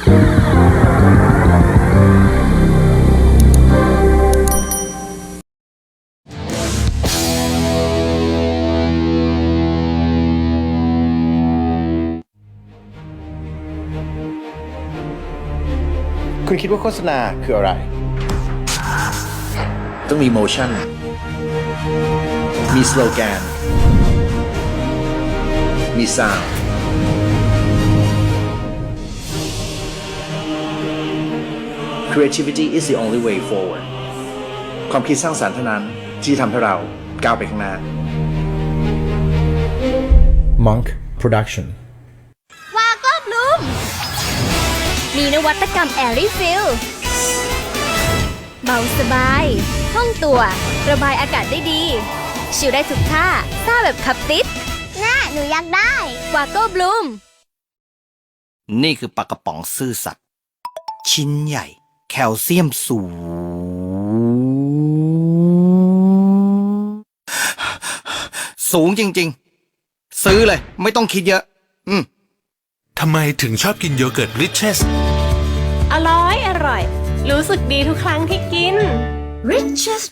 คุณคิดว่าโฆษณาคืออะไร ต้องมี motion มี slogan มี sound creativity is the only way forward ความคิดสร้างสรรค์เท่านั้นที่ทำให้เราก้าวไปข้างหน้า Monk Production วาก็บลูม มีนวัตกรรมแอร์รีฟิลเบาสบายห้องตัว ระบายอากาศได้ดี ชิลได้ทุกท่าซ่าแบบขับติดน่าหนูอยากได้วาก็บลูม นี่คือปลากระป๋องซื่อสัตย์ชิ้นใหญ่ แคลเซียมสูง สูงจริง ๆ ซื้อเลย ไม่ต้องคิดเยอะ อืมทำไมถึงชอบกินโยเกิร์ตริชเชสอร่อย อร่อย รู้สึกดีทุกครั้งที่กิน Riches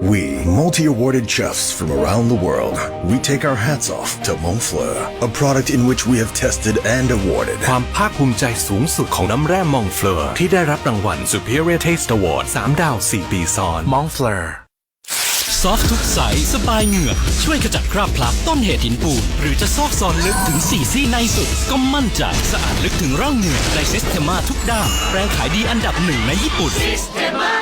We, multi awarded chefs from around the world, we take our hats off to Montfleur, a product in which we have tested and awarded. ความภาคภูมิใจสูงสุดของน้ำแร่มองเฟลอร์ที่ได้รับรางวัล Superior Taste Award 3 ดาว 4 ปีซ้อนมองเฟลอร์ซอฟทุกใสสบายเหงือกช่วยขจัดคราบพลับต้นเหตุหินปูน หรือจะซอกซอนลึกถึง 4 ซี่ในสุด ก็มั่นใจ สะอาดลึกถึงร่องเหงือกในซิสเ e มาทุกด้านแปรงขายดีอันดับหนึ่งในญี่ปุ่นมื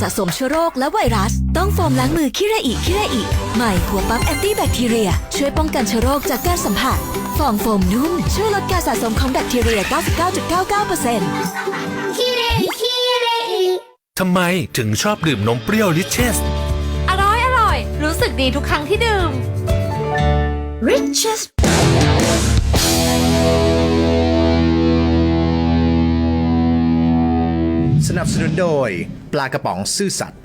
สะสมเชื้อโรคและไวรัส ต้องโฟมล้างมือคิเรอิคิเรอิใหม่หัวปั๊มแอนตี้แบคทีเรีย ช่วยป้องกันเชื้อโรคจากการสัมผัส ฟองโฟมนุ่ม ช่วยลดการสะสมของแบคทีเรีย 99.99%คิเรคิเรทำไมถึงชอบดื่มนมเปรี้ยวริชเชส อร่อยอร่อย รู้สึกดีทุกครั้งที่ดื่ม Riches สนับสนุนโดย ปลากระป๋องซื่อสัตย์